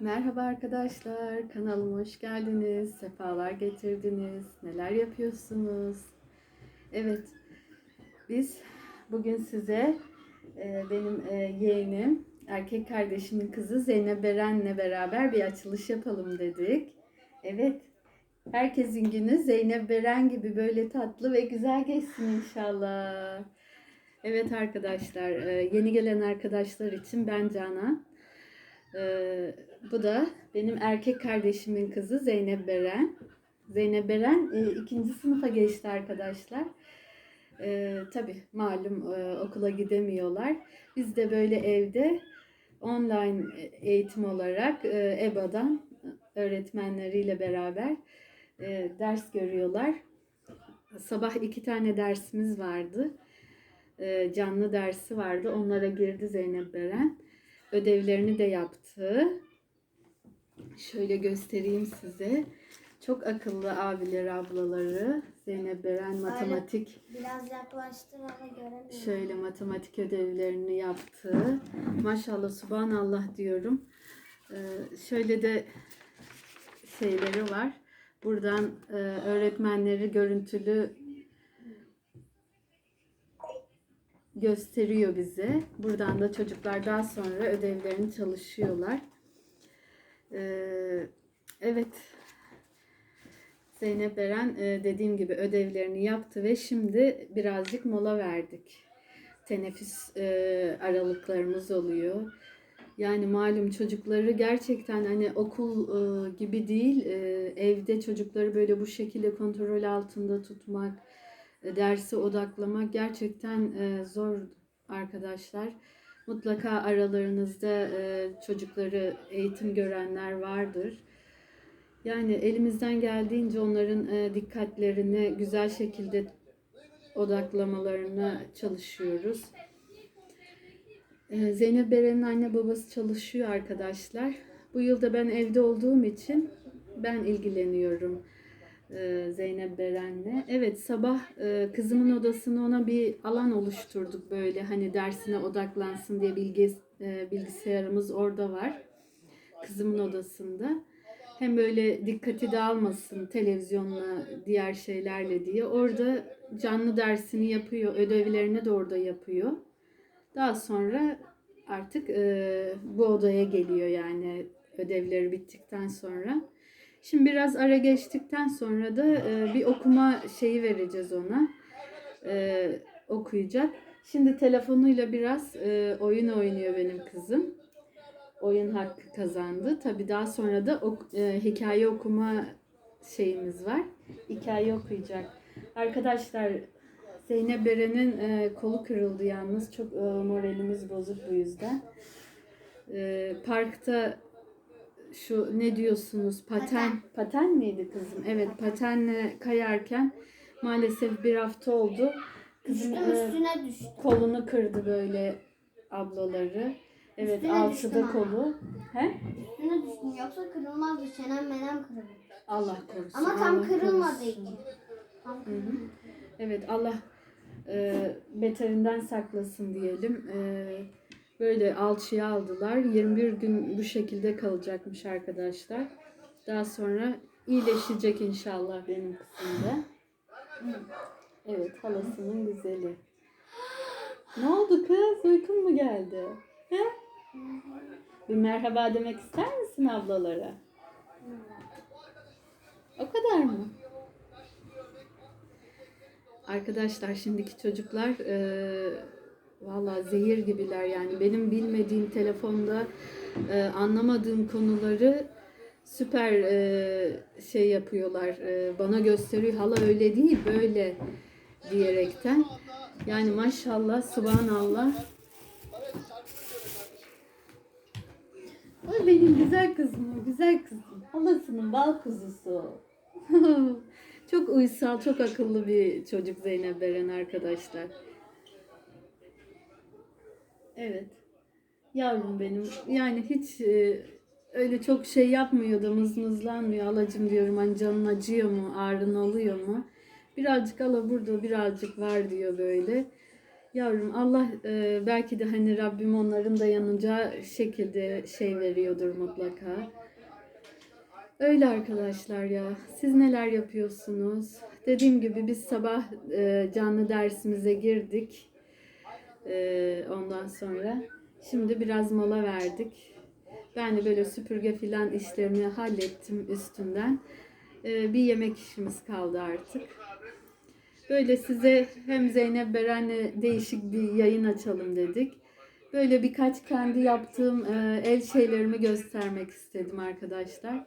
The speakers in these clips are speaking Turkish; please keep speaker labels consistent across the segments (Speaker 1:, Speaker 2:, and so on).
Speaker 1: Merhaba arkadaşlar, kanalıma hoş geldiniz, sefalar getirdiniz, neler yapıyorsunuz? Evet, biz bugün size e, benim e, yeğenim, erkek kardeşimin kızı Zeynep Beren'le beraber bir açılış yapalım dedik. Evet, herkesin günü Zeynep Beren gibi böyle tatlı ve güzel geçsin inşallah. Evet arkadaşlar, e, yeni gelen arkadaşlar için ben Canan. Ee, bu da benim erkek kardeşimin kızı Zeynep Beren. Zeynep Beren e, ikinci sınıfa geçti arkadaşlar. Ee, Tabi malum e, okula gidemiyorlar. Biz de böyle evde online eğitim olarak e, EBA'dan öğretmenleriyle beraber e, ders görüyorlar. Sabah iki tane dersimiz vardı. E, canlı dersi vardı. Onlara girdi Zeynep Beren ödevlerini de yaptı. Şöyle göstereyim size. Çok akıllı abileri, ablaları. Zeynep Beren matematik
Speaker 2: Biraz yaklaştım ama göremiyorum.
Speaker 1: şöyle matematik ödevlerini yaptı. Maşallah subhanallah diyorum. Ee, şöyle de şeyleri var. Buradan e, öğretmenleri görüntülü gösteriyor bize. Buradan da çocuklar daha sonra ödevlerini çalışıyorlar. Ee, evet. Zeynep Eren e, dediğim gibi ödevlerini yaptı ve şimdi birazcık mola verdik. Teneffüs e, aralıklarımız oluyor. Yani malum çocukları gerçekten hani okul e, gibi değil, evde çocukları böyle bu şekilde kontrol altında tutmak, derse odaklamak gerçekten e, zor arkadaşlar. Mutlaka aralarınızda e, çocukları eğitim görenler vardır. Yani elimizden geldiğince onların e, dikkatlerini güzel şekilde odaklamalarına çalışıyoruz. Zeynep Beren'in anne babası çalışıyor arkadaşlar. Bu yılda ben evde olduğum için ben ilgileniyorum. E, Zeynep Beren'le. Evet sabah e, kızımın odasını ona bir alan oluşturduk böyle hani dersine odaklansın diye bilgi, e, bilgisayarımız orada var. Kızımın odasında. Hem böyle dikkati dağılmasın televizyonla diğer şeylerle diye. Orada canlı dersini yapıyor. Ödevlerini de orada yapıyor. Daha sonra artık bu odaya geliyor yani ödevleri bittikten sonra. Şimdi biraz ara geçtikten sonra da e, bir okuma şeyi vereceğiz ona. E, okuyacak. Şimdi telefonuyla biraz e, oyun oynuyor benim kızım. Oyun hakkı kazandı. Tabii daha sonra da ok- e, hikaye okuma şeyimiz var. Hikaye okuyacak. Arkadaşlar Zeynep Beren'in e, kolu kırıldı yalnız. Çok e, moralimiz bozuk bu yüzden. E, parkta şu ne diyorsunuz paten
Speaker 2: Paten.
Speaker 1: miydi kızım? Evet patenle kayarken maalesef bir hafta oldu. Kızım
Speaker 2: Düştüm
Speaker 1: e,
Speaker 2: üstüne düştüm.
Speaker 1: kolunu kırdı böyle ablaları. Evet
Speaker 2: Üstüne
Speaker 1: altıda
Speaker 2: ama.
Speaker 1: kolu. He?
Speaker 2: Üstüne düştüm yoksa kırılmazdı. Çenem menem kırılır.
Speaker 1: Allah korusun.
Speaker 2: Ama tam
Speaker 1: Allah korusun.
Speaker 2: için. Tam
Speaker 1: Hı hı.
Speaker 2: kırılmadı.
Speaker 1: Evet Allah e, beterinden saklasın diyelim. E, böyle alçıya aldılar. 21 gün bu şekilde kalacakmış arkadaşlar. Daha sonra iyileşecek inşallah benim kızım da. Evet halasının güzeli. Ne oldu kız? Uykun mu geldi? He? Bir merhaba demek ister misin ablalara? O kadar mı? Arkadaşlar şimdiki çocuklar e, valla zehir gibiler yani. Benim bilmediğim telefonda e, anlamadığım konuları süper e, şey yapıyorlar e, bana gösteriyor. Hala öyle değil böyle diyerekten. Yani maşallah subhanallah. Ay benim güzel kızım o güzel kızım. Halasının bal kuzusu. Çok uysal, çok akıllı bir çocuk Zeynep Beren arkadaşlar. Evet. Yavrum benim. Yani hiç e, öyle çok şey yapmıyor da mızmızlanmıyor. Alacım diyorum hani canın acıyor mu, ağrın oluyor mu? Birazcık ala burada, birazcık var diyor böyle. Yavrum Allah e, belki de hani Rabbim onların dayanacağı şekilde şey veriyordur mutlaka. Öyle arkadaşlar ya. Siz neler yapıyorsunuz? Dediğim gibi biz sabah e, canlı dersimize girdik. E, ondan sonra şimdi biraz mola verdik. Ben de böyle süpürge filan işlerini hallettim üstünden. E, bir yemek işimiz kaldı artık. Böyle size hem Zeynep Beren'le değişik bir yayın açalım dedik. Böyle birkaç kendi yaptığım e, el şeylerimi göstermek istedim arkadaşlar.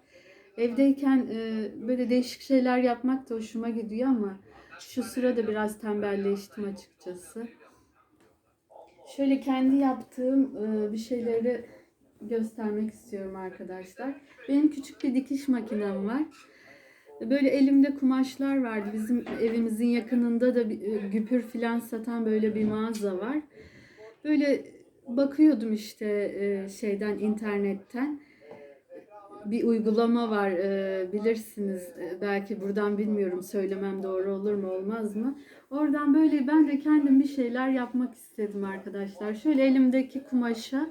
Speaker 1: Evdeyken e, böyle değişik şeyler yapmak da hoşuma gidiyor ama şu sırada biraz tembelleştim açıkçası. Şöyle kendi yaptığım e, bir şeyleri göstermek istiyorum arkadaşlar. Benim küçük bir dikiş makinem var. Böyle elimde kumaşlar vardı. Bizim evimizin yakınında da bir, e, güpür filan satan böyle bir mağaza var. Böyle bakıyordum işte e, şeyden internetten. Bir uygulama var e, bilirsiniz. E, Belki buradan bilmiyorum söylemem doğru olur mu olmaz mı. Oradan böyle ben de kendim bir şeyler yapmak istedim arkadaşlar. Şöyle elimdeki kumaşa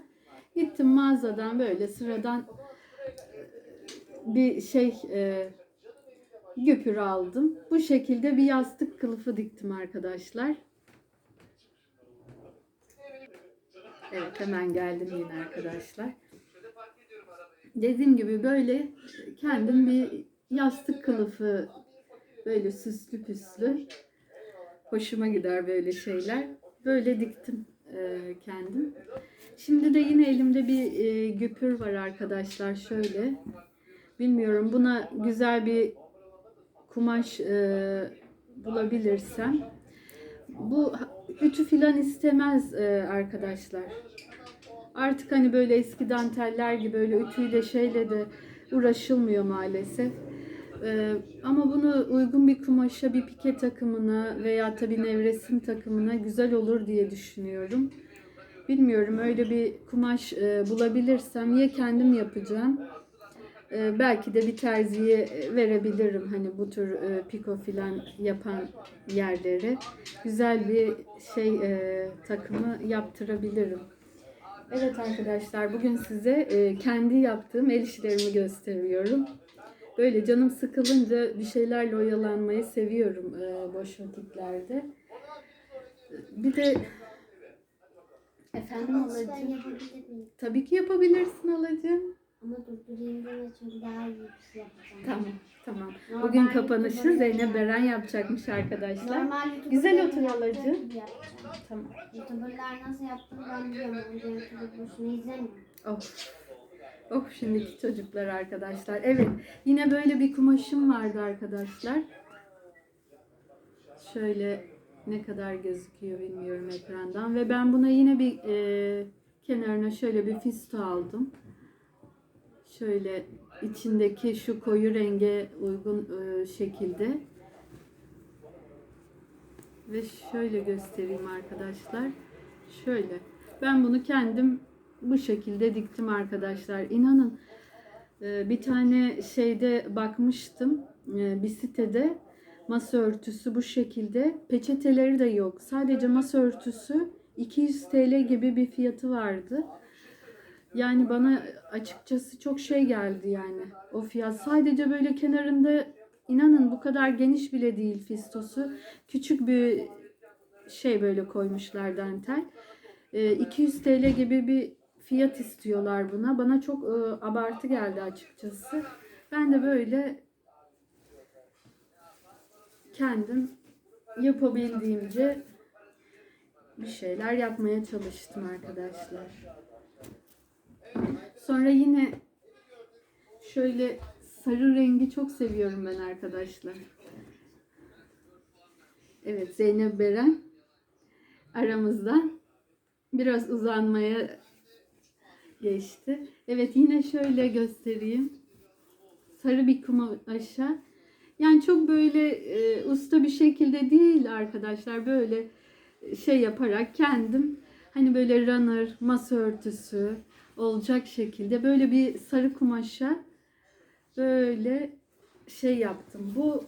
Speaker 1: gittim mağazadan böyle sıradan bir şey e, güpür aldım. Bu şekilde bir yastık kılıfı diktim arkadaşlar. Evet hemen geldim yine arkadaşlar. Dediğim gibi böyle kendim bir yastık kılıfı böyle süslü püslü. Hoşuma gider böyle şeyler. Böyle diktim e, kendim. Şimdi de yine elimde bir e, güpür var arkadaşlar şöyle. Bilmiyorum buna güzel bir kumaş e, bulabilirsem. Bu ütü filan istemez arkadaşlar. Artık hani böyle eski danteller gibi böyle ütüyle şeyle de uğraşılmıyor maalesef. E, ama bunu uygun bir kumaşa, bir pike takımına veya tabii nevresim takımına güzel olur diye düşünüyorum. Bilmiyorum öyle bir kumaş e, bulabilirsem ya kendim yapacağım ee, belki de bir terziye verebilirim hani bu tür e, piko filan yapan yerlere güzel bir şey e, takımı yaptırabilirim. Evet arkadaşlar bugün size e, kendi yaptığım el işlerimi gösteriyorum. Böyle canım sıkılınca bir şeylerle oyalanmayı seviyorum e, boş vakitlerde. Bir de efendim
Speaker 2: miyim?
Speaker 1: Tabii ki yapabilirsin alacığım.
Speaker 2: Ama durdurayım deme çünkü daha iyi bir şey yapacağım.
Speaker 1: Tamam, tamam.
Speaker 2: Normal
Speaker 1: Bugün kapanışı Zeynep Beren yapacakmış arkadaşlar.
Speaker 2: Normal
Speaker 1: Güzel otur
Speaker 2: yapacağım.
Speaker 1: Tamam.
Speaker 2: YouTuber'lar nasıl yaptığını ben biliyorum. Önce YouTuber boşuna izlemiyorum.
Speaker 1: Of. Of şimdiki çocuklar arkadaşlar. Evet. Yine böyle bir kumaşım vardı arkadaşlar. Şöyle ne kadar gözüküyor bilmiyorum ekrandan. Ve ben buna yine bir e, kenarına şöyle bir fisto aldım. Şöyle içindeki şu koyu renge uygun e, şekilde. Ve şöyle göstereyim arkadaşlar. Şöyle. Ben bunu kendim bu şekilde diktim arkadaşlar. İnanın e, bir tane şeyde bakmıştım e, bir sitede masa örtüsü bu şekilde peçeteleri de yok. Sadece masa örtüsü 200 TL gibi bir fiyatı vardı. Yani bana açıkçası çok şey geldi yani o fiyat. Sadece böyle kenarında inanın bu kadar geniş bile değil fistosu. Küçük bir şey böyle koymuşlar dantel. E, 200 TL gibi bir fiyat istiyorlar buna. Bana çok e, abartı geldi açıkçası. Ben de böyle kendim yapabildiğimce bir şeyler yapmaya çalıştım arkadaşlar. Sonra yine şöyle sarı rengi çok seviyorum ben arkadaşlar. Evet Zeynep Beren aramızdan biraz uzanmaya geçti. Evet yine şöyle göstereyim. Sarı bir kumaşa. Yani çok böyle e, usta bir şekilde değil arkadaşlar. Böyle şey yaparak kendim hani böyle runner, masa örtüsü olacak şekilde böyle bir sarı kumaşa böyle şey yaptım. Bu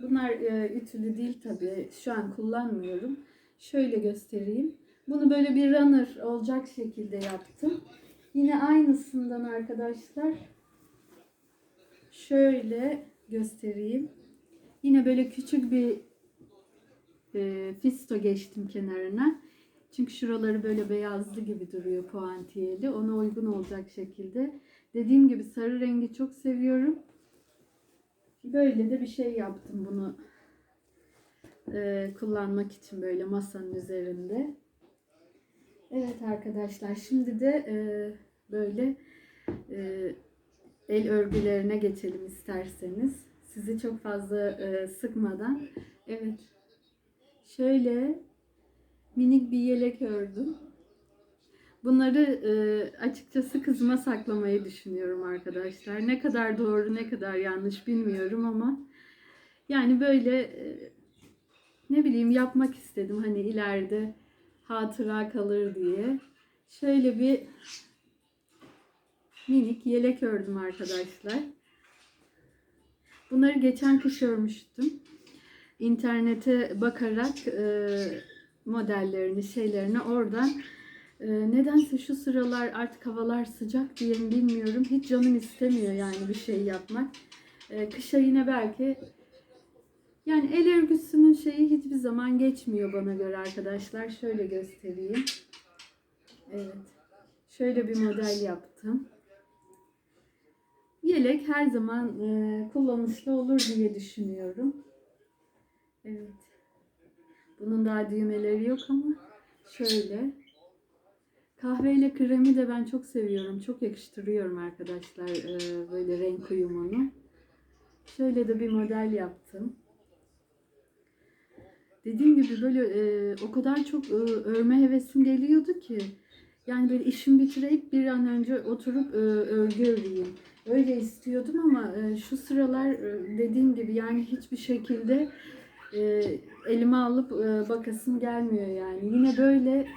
Speaker 1: bunlar e, ütülü değil tabii. Şu an kullanmıyorum. Şöyle göstereyim. Bunu böyle bir runner olacak şekilde yaptım. Yine aynısından arkadaşlar. Şöyle göstereyim. Yine böyle küçük bir e, fisto geçtim kenarına. Çünkü şuraları böyle beyazlı gibi duruyor puantiyeli. Ona uygun olacak şekilde. Dediğim gibi sarı rengi çok seviyorum. Böyle de bir şey yaptım bunu e, kullanmak için böyle masanın üzerinde. Evet arkadaşlar şimdi de e, böyle e, el örgülerine geçelim isterseniz. Sizi çok fazla e, sıkmadan. Evet. Şöyle minik bir yelek ördüm. Bunları e, açıkçası kızıma saklamayı düşünüyorum arkadaşlar. Ne kadar doğru ne kadar yanlış bilmiyorum ama yani böyle e, ne bileyim yapmak istedim hani ileride hatıra kalır diye. Şöyle bir minik yelek ördüm arkadaşlar. Bunları geçen kış örmüştüm. İnternete bakarak e, modellerini, şeylerini oradan e, nedense şu sıralar artık havalar sıcak diye mi bilmiyorum. Hiç canım istemiyor yani bir şey yapmak. E, kışa yine belki yani el örgüsünün şeyi hiçbir zaman geçmiyor bana göre arkadaşlar. Şöyle göstereyim. Evet. Şöyle bir model yaptım. Yelek her zaman e, kullanışlı olur diye düşünüyorum. Evet. Bunun daha düğmeleri yok ama şöyle. Kahveyle kremi de ben çok seviyorum. Çok yakıştırıyorum arkadaşlar e, böyle renk uyumunu. Şöyle de bir model yaptım. Dediğim gibi böyle e, o kadar çok e, örme hevesim geliyordu ki. Yani böyle işimi bitirip bir an önce oturup e, örgü öreyim. Öyle istiyordum ama e, şu sıralar e, dediğim gibi yani hiçbir şekilde e, elime alıp e, bakasım gelmiyor yani. Yine böyle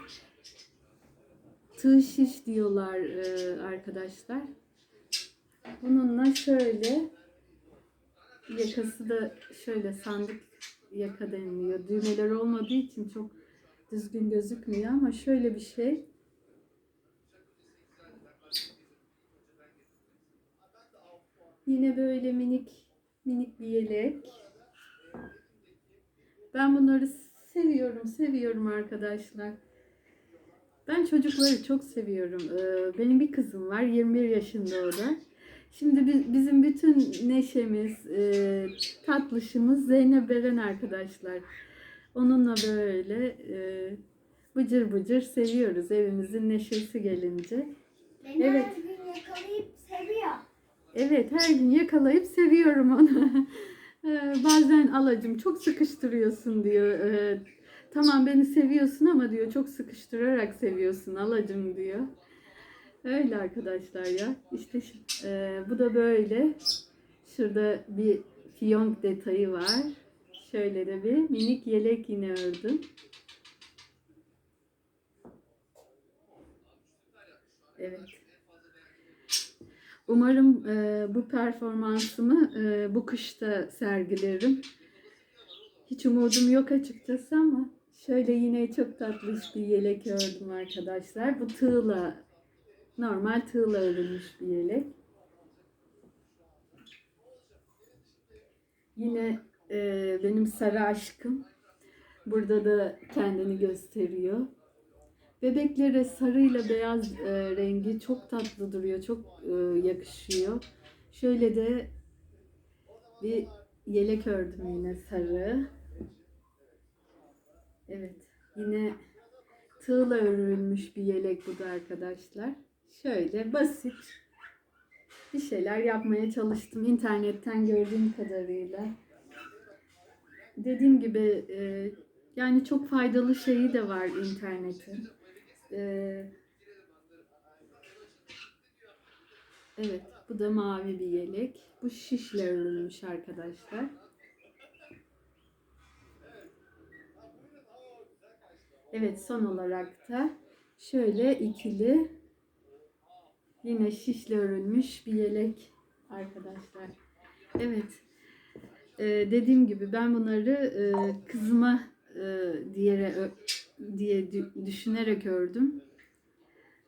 Speaker 1: tığ şiş diyorlar e, arkadaşlar. Bununla şöyle yakası da şöyle sandık yaka deniliyor. Düğmeler olmadığı için çok düzgün gözükmüyor ama şöyle bir şey. Yine böyle minik minik bir yelek. Ben bunları seviyorum, seviyorum arkadaşlar. Ben çocukları çok seviyorum. Ee, Benim bir kızım var, 21 yaşında o da. Şimdi bi- bizim bütün neşemiz, e, tatlışımız Zeynep Beren arkadaşlar. Onunla böyle e, bıcır bıcır seviyoruz evimizin neşesi gelince.
Speaker 2: Beni
Speaker 1: Evet.
Speaker 2: her gün yakalayıp seviyor.
Speaker 1: Evet her gün yakalayıp seviyorum onu. Ee, Bazen alacım çok sıkıştırıyorsun diyor. Ee, Tamam beni seviyorsun ama diyor çok sıkıştırarak seviyorsun alacım diyor. Öyle arkadaşlar ya. İşte e, bu da böyle. Şurada bir fiyonk detayı var. Şöyle de bir minik yelek yine ördüm. Evet. Umarım e, bu performansımı e, bu kışta sergilerim. Hiç umudum yok açıkçası ama şöyle yine çok tatlış bir yelek ördüm arkadaşlar. Bu tığla, normal tığla örülmüş bir yelek. Yine e, benim sarı aşkım burada da kendini gösteriyor. Bebeklere sarıyla beyaz e, rengi çok tatlı duruyor, çok e, yakışıyor. Şöyle de bir yelek ördüm yine sarı. Evet, yine tığla örülmüş bir yelek bu da arkadaşlar. Şöyle basit bir şeyler yapmaya çalıştım internetten gördüğüm kadarıyla. Dediğim gibi e, yani çok faydalı şeyi de var internetin. Ee, evet, bu da mavi bir yelek. Bu şişle örülmüş arkadaşlar. Evet, son olarak da şöyle ikili yine şişle örülmüş bir yelek arkadaşlar. Evet. Ee, dediğim gibi ben bunları e, kızıma e, diye diye dü- düşünerek ördüm.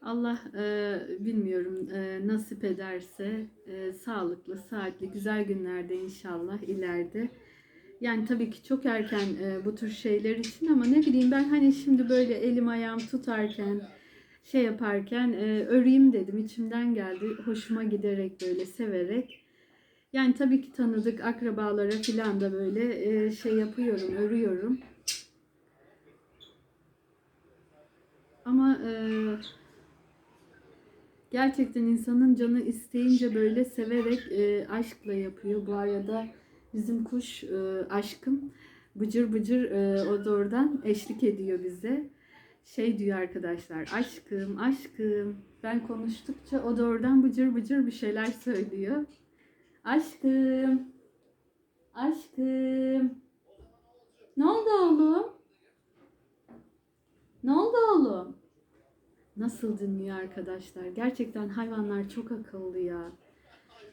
Speaker 1: Allah e, bilmiyorum e, nasip ederse e, sağlıklı, saatli, güzel günlerde inşallah ileride. Yani tabii ki çok erken e, bu tür şeyler için ama ne bileyim ben hani şimdi böyle elim ayağım tutarken şey yaparken e, öreyim dedim. içimden geldi. Hoşuma giderek böyle severek. Yani tabii ki tanıdık akrabalara filan da böyle e, şey yapıyorum, örüyorum. Ama e, gerçekten insanın canı isteyince böyle severek e, aşkla yapıyor. Bu arada bizim kuş e, aşkım bıcır bıcır e, o da oradan eşlik ediyor bize. Şey diyor arkadaşlar aşkım aşkım ben konuştukça o da oradan bıcır bıcır bir şeyler söylüyor. Aşkım aşkım ne oldu oğlum? Ne oldu oğlum? Nasıl dinliyor arkadaşlar? Gerçekten hayvanlar çok akıllı ya.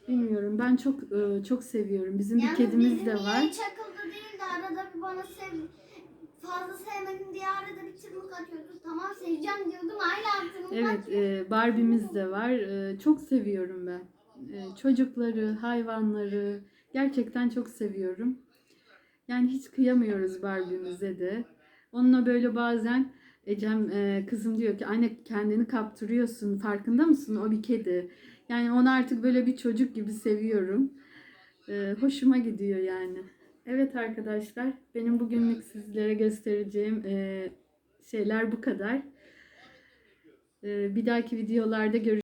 Speaker 1: Bilmiyorum. Ben çok e, çok seviyorum. Bizim bir
Speaker 2: Yalnız
Speaker 1: kedimiz
Speaker 2: bizim
Speaker 1: de var.
Speaker 2: hiç akıllı değil de arada bir bana sev fazla sevmedim diye arada bir tırmık atıyordu. Tamam seveceğim diyordum hala tırmık
Speaker 1: Evet, e, Barbie'miz de var. E, çok seviyorum ben. E, çocukları, hayvanları gerçekten çok seviyorum. Yani hiç kıyamıyoruz Barbie'mize de. Onunla böyle bazen Ecem e, kızım diyor ki anne kendini kaptırıyorsun farkında mısın o bir kedi. Yani onu artık böyle bir çocuk gibi seviyorum. E, hoşuma gidiyor yani. Evet arkadaşlar benim bugünlük sizlere göstereceğim e, şeyler bu kadar. E, bir dahaki videolarda görüşürüz.